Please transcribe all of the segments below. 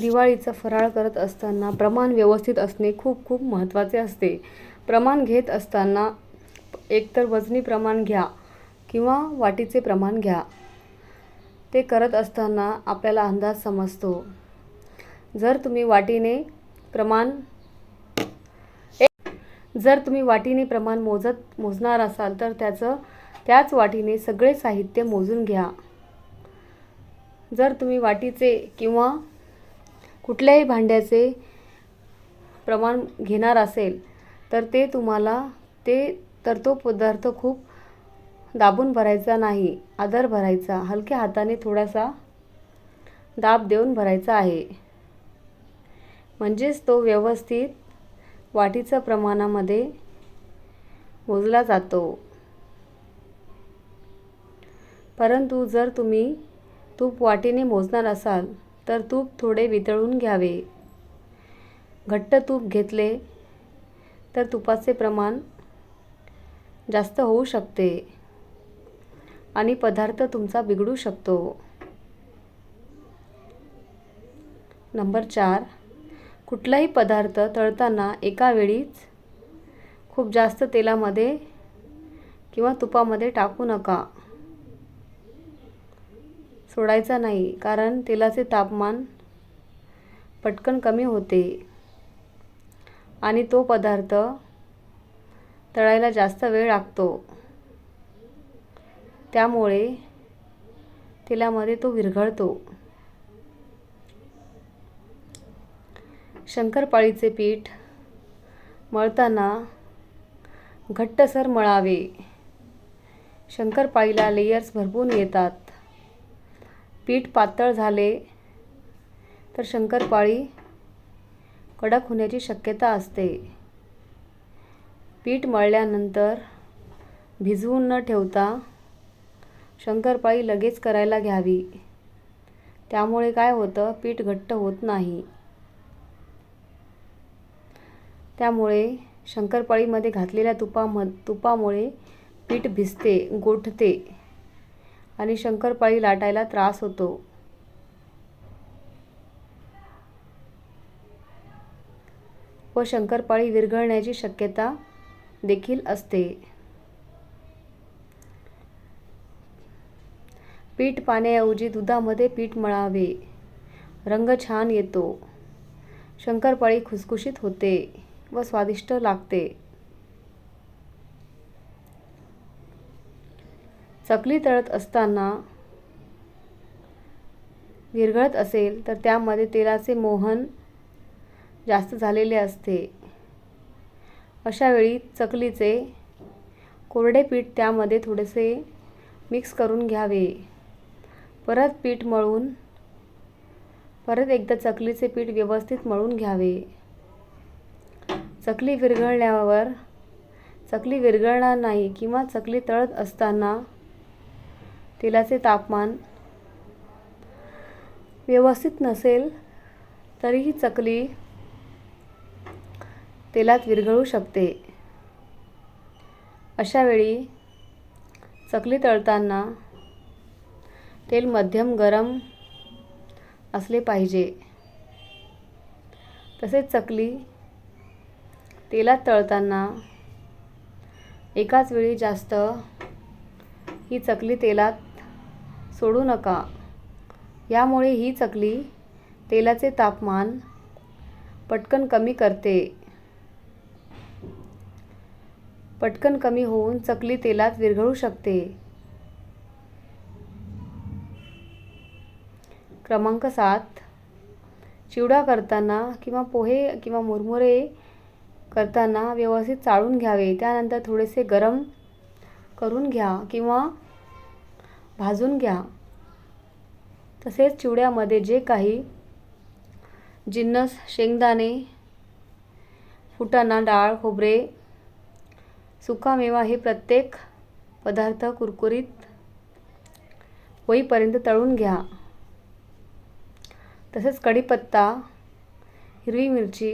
दिवाळीचा फराळ करत असताना प्रमाण व्यवस्थित असणे खूप खूप महत्त्वाचे असते. प्रमाण घेत असताना एकतर वजनी प्रमाण घ्या किंवा वाटीचे प्रमाण घ्या. ते करत असताना आपल्याला अंदाज समजतो. जर तुम्ही वाटीने प्रमाण जर तुम्ही वाटीने प्रमाण मोजत मोजणार असाल तर त्याचं त्याच वाटीने सगळे साहित्य मोजून घ्या. जर तुम्ही वाटीचे किंवा कुठल्याही भांड्याचे प्रमाण घेणार असेल तर ते तुम्हाला ते तर तो पदार्थ खूप दाबून भरायचा नाही आदर भरायचा हलक्या हाताने थोडासा दाब देऊन भरायचा आहे. म्हणजेच तो व्यवस्थित वाटीच्या प्रमाणामध्ये मोजला जातो. परंतु जर तुम्ही तूप वाटीने मोजणार असाल तर तूप थोडे वितळून घ्यावे. घट्ट तूप घेतले तर तुपाचे प्रमाण जास्त होऊ शकते आणि पदार्थ तुमचा बिघडू शकतो. नंबर चार. कुठलाही पदार्थ तळताना एका वेळीच खूप जास्त तेलामध्ये किंवा तुपामध्ये टाकू नका. सोडायचा नाही कारण तेलाचे तापमान पटकन कमी होते आणि तो पदार्थ तळायला जास्त वेळ लागतो. त्यामुळे तेलामध्ये तो विरघळतो. शंकरपाळीचे पीठ मळताना घट्टसर मळावे. शंकरपाळीला लेयर्स भरपूर येतात. पीठ पातळ झाले तर शंकरपाळी कडक होण्याची शक्यता असते. पीठ मळल्यानंतर भिजवून न ठेवता शंकरपाळी लगेच करायला घ्यावी. त्यामुळे काय होतं? पीठ घट्ट होत नाही. त्यामुळे शंकरपाळीमध्ये घातलेल्या तुपाम तुपामुळे पीठ भिजते गोठते. आणि शंकरपाळी लाटायला त्रास होतो. व शंकरपाळी विरघळण्याची शक्यता देखील असते. पीठ पाण्याऐवजी दुधामध्ये पीठ मळावे. रंग छान येतो. शंकरपाळी खुसखुशीत होते व स्वादिष्ट लागते. चकली तळत असताना विरघळत असेल तर त्यामध्ये तेलाचे मोहन जास्त झालेले असते. अशावेळी चकलीचे कोरडे पीठ त्यामध्ये थोडेसे मिक्स करून घ्यावे. परत पीठ मळून परत एकदा चकलीचे पीठ व्यवस्थित मळून घ्यावे. चकली विरघळल्यावर चकली विरघळणार नाही किंवा चकली तळत असताना तेलाचे तापमान व्यवस्थित नसेल तरीही चकली तेलात विरघळू शकते. अशावेळी चकली तळताना तेल मध्यम गरम असले पाहिजे. तसेच चकली तेलात तळताना एकाच वेळी जास्त ही चकली तेलात सोडू नका. यामुळे ही चकली तेलाचे तापमान पटकन कमी करते. पटकन कमी होऊन चकली तेलात विरघळू शकते. क्रमांक सात. चिवडा करताना किंवा पोहे किंवा मुरमुरे करताना व्यवस्थित चाळून घ्यावे. त्यानंतर थोडेसे गरम करून घ्या किंवा भाजून घ्या. तसेच चिवड्यामध्ये जे काही जिन्नस शेंगदाणे फुटाणा डाळ खोबरे सुकामेवा हे प्रत्येक पदार्थ कुरकुरीत होईपर्यंत तळून घ्या. तसेच कढीपत्ता हिरवी मिरची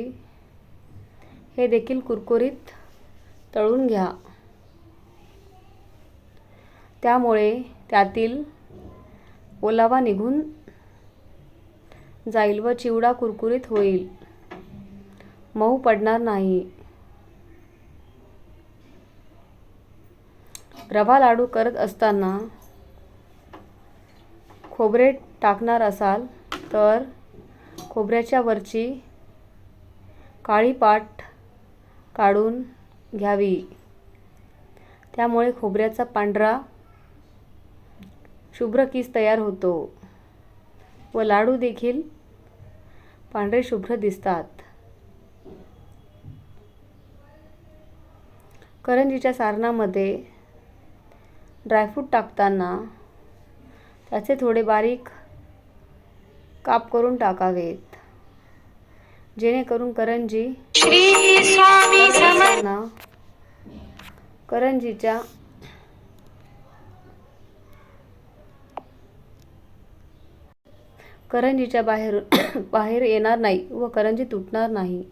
हे देखील कुरकुरीत तळून घ्या. त्यामुळे त्यातील ओलावा निघून जाईल व चिवडा कुरकुरीत होईल. मऊ पडणार नाही. रवा लाडू करत असताना खोबरे टाकणार असाल तर खोबऱ्याच्या वरची काळी पाट काढून घ्यावी. त्यामुळे खोबऱ्याचा पांढरा शुभ्र किस तयार होतो व लाडू देखील पांढरे शुभ्र दिसतात. करंजीच्या सारणामध्ये ड्रायफ्रूट टाकताना त्याचे थोडे बारीक काप करून टाकावेत. जेणेकरून करंजी करंजीच्या करंजीच्या बाहेर बाहेर येणार नाही व करंजी तुटणार नाही.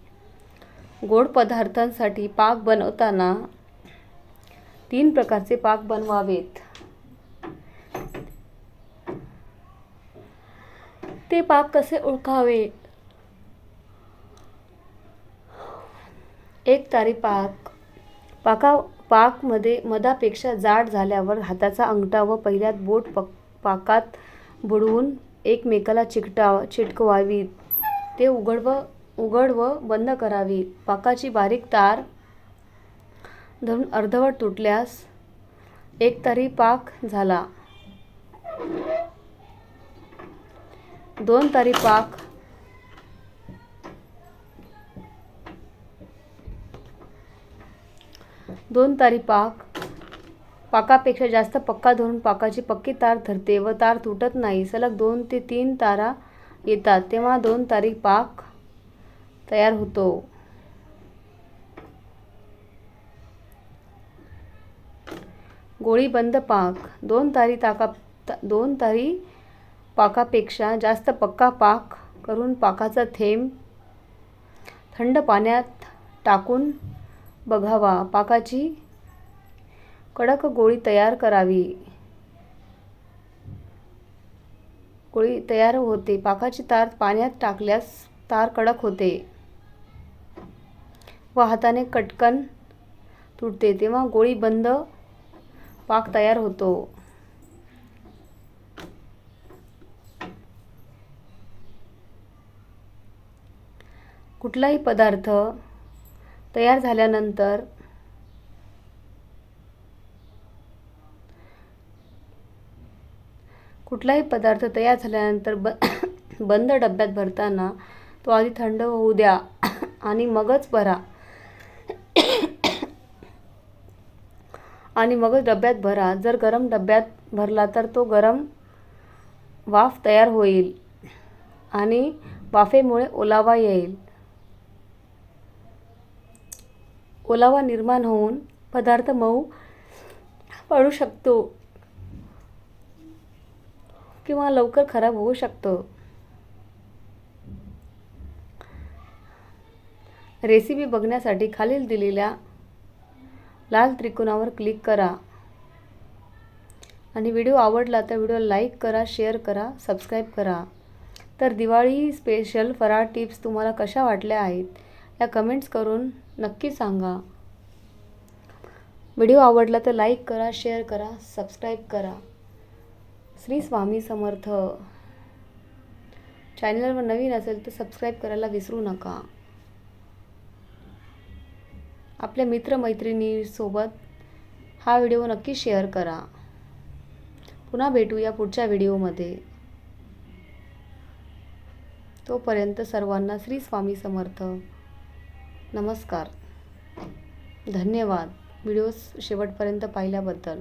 गोड पदार्थांसाठी पाक बनवताना तीन प्रकारचे पाक बनवावेत. ते पाक कसे ओळखावे? एक तारी पाक. पाका पाकमध्ये मधापेक्षा जाड झाल्यावर हाताचा अंगठा व पहिल्यात बोट पक पाकात बुडवून एकमेकाला चिकटा चिटकवावी. ते उघड व उघड व बंद करावी. पाकाची बारीक तार धरून अर्धवट तुटल्यास एक तरी पाक झाला. दोन तरी पाक दोन तरी पाक पाकापेक्षा जास्त पक्का धरून पाकाची पक्की तार धरते व तार तुटत नाही. सलग दोन ते तीन तारा येतात तेव्हा दोन तारी पाक तयार होतो. गोळीबंद पाक. दोन तारी ताका ता- दोन तारी पाकापेक्षा जास्त पक्का पाक करून पाकाचा थेंब थंड पाण्यात टाकून बघावा. पाकाची कडक गोळी तयार करावी. गोळी तयार होते. पाकाची तार पाण्यात टाकल्यास तार कडक होते. व हाताने कटकन तुटते. तेव्हा गोळी बंद पाक तयार होतो. कुठलाही पदार्थ तयार झाल्यानंतर कुठलाही पदार्थ तयार झाल्यानंतर ब बंद डब्यात भरताना तो आधी थंड होऊ द्या आणि मगच भरा. आणि मगच डब्यात भरा. जर गरम डब्यात भरला तर तो गरम वाफ तयार होईल आणि वाफेमुळे ओलावा येईल. ओलावा निर्माण होऊन पदार्थ मऊ पडू शकतो. किंवा लवकर खराब होऊ शकतो. रेसिपी बघण्यासाठी खालील दिलेल्या लाल त्रिकोणावर क्लिक करा. आणि व्हिडिओ आवडला तर व्हिडिओ लाईक करा शेअर करा सबस्क्राईब करा. तर दिवाळी स्पेशल फराळ टिप्स तुम्हाला कशा वाटल्या आहेत या कमेंट्स करून नक्की सांगा. व्हिडिओ आवडला तर लाईक करा शेअर करा सबस्क्राईब करा. श्री स्वामी समर्थ. चॅनलवर नवीन असेल तर सबस्क्राईब करायला विसरू नका. आपल्या मित्रमैत्रिणीसोबत हा व्हिडिओ नक्की शेअर करा. पुन्हा भेटूया पुढच्या व्हिडिओमध्ये तोपर्यंत सर्वांना श्री स्वामी समर्थ. नमस्कार. धन्यवाद. व्हिडिओ शेवटपर्यंत पाहिल्याबद्दल.